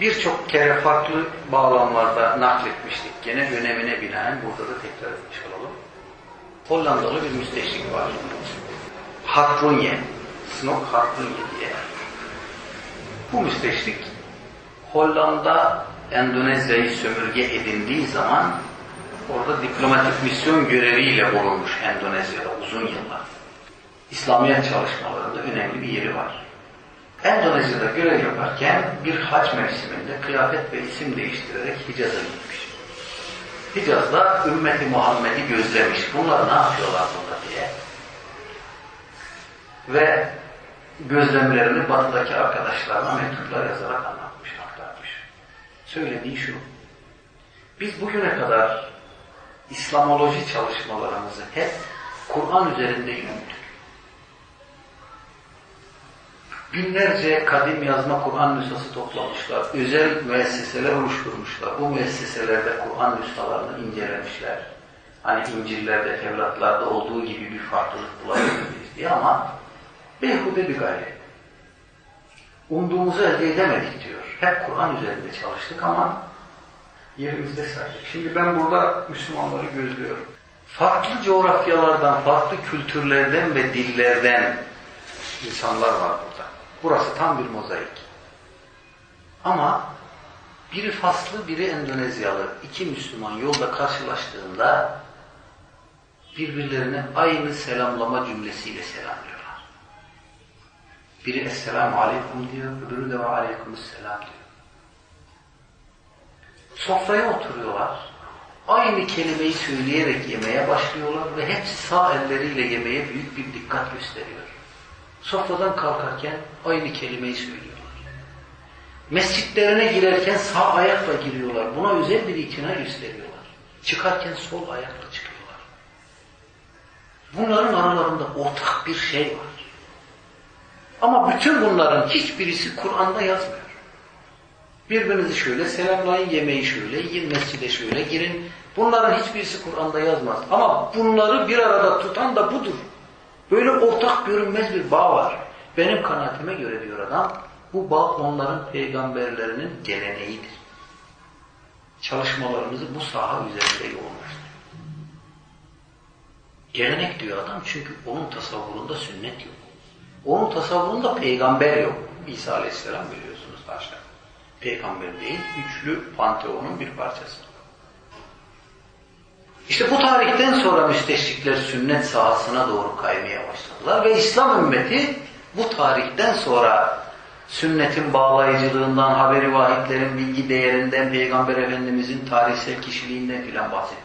birçok kere farklı bağlamlarda nakletmiştik. Gene önemine binaen burada da tekrar etmiş olalım. Hollandalı bir müsteşrik var. Hartrunye. Snok Hartrunye diye. Bu müsteşrik Hollanda Endonezya'yı sömürge edindiği zaman orada diplomatik misyon göreviyle bulunmuş Endonezya'da uzun yıllar. İslamiyet çalışmalarında önemli bir yeri var. Endonezya'da görev yaparken bir hac mevsiminde kıyafet ve isim değiştirerek Hicaz'a gitmiş. Hicaz'da ümmeti Muhammed'i gözlemiş. Bunlar ne yapıyorlar burada diye. Ve gözlemlerini batıdaki arkadaşlarına mektuplar yazarak anlatmış, aktarmış. Söylediği şu. Biz bugüne kadar İslamoloji çalışmalarımızı hep Kur'an üzerinde yürüttük. Binlerce kadim yazma Kur'an nüshası toplamışlar. Özel müesseseler oluşturmuşlar. Bu müesseselerde Kur'an nüshalarını incelemişler. Hani İncil'lerde, Tevratlarda olduğu gibi bir farklılık bulabiliriz diye ama beyhude bir gayret. Umduğumuzu elde edemedik diyor. Hep Kur'an üzerinde çalıştık ama yerimizde saydık. Şimdi ben burada Müslümanları gözlüyorum. Farklı coğrafyalardan, farklı kültürlerden ve dillerden insanlar var burada. Burası tam bir mozaik. Ama biri Faslı, biri Endonezyalı. iki Müslüman yolda karşılaştığında birbirlerine aynı selamlama cümlesiyle selamlıyorlar. Biri Esselamu Aleyküm diyor, öbürü de ve Aleykümselam diyor. Sofraya oturuyorlar. Aynı kelimeyi söyleyerek yemeye başlıyorlar ve hepsi sağ elleriyle yemeye büyük bir dikkat gösteriyor. Sofradan kalkarken aynı kelimeyi söylüyorlar. Mescitlerine girerken sağ ayakla giriyorlar. Buna özel bir itina gösteriyorlar. Çıkarken sol ayakla çıkıyorlar. Bunların aralarında ortak bir şey var. Ama bütün bunların hiçbirisi Kur'an'da yazmıyor. Birbirinizi şöyle selamlayın, yemeği şöyle yiyin, mescide şöyle girin. Bunların hiçbirisi Kur'an'da yazmaz. Ama bunları bir arada tutan da budur. Böyle ortak görünmez bir bağ var. Benim kanaatime göre diyor adam, bu bağ onların peygamberlerinin geleneğidir. Çalışmalarımızı bu saha üzerinde yoğunlaştırıyor. Gelenek diyor adam çünkü onun tasavvurunda sünnet yok. Onun tasavvurunda peygamber yok. İsa Aleyhisselam biliyorsunuz haşa. Peygamber değil, üçlü panteonun bir parçası. İşte bu tarihten sonra müsteşrikler sünnet sahasına doğru kaymaya başladılar ve İslam ümmeti bu tarihten sonra sünnetin bağlayıcılığından, haberi vahitlerin bilgi değerinden, Peygamber Efendimizin tarihsel kişiliğinden filan başladı.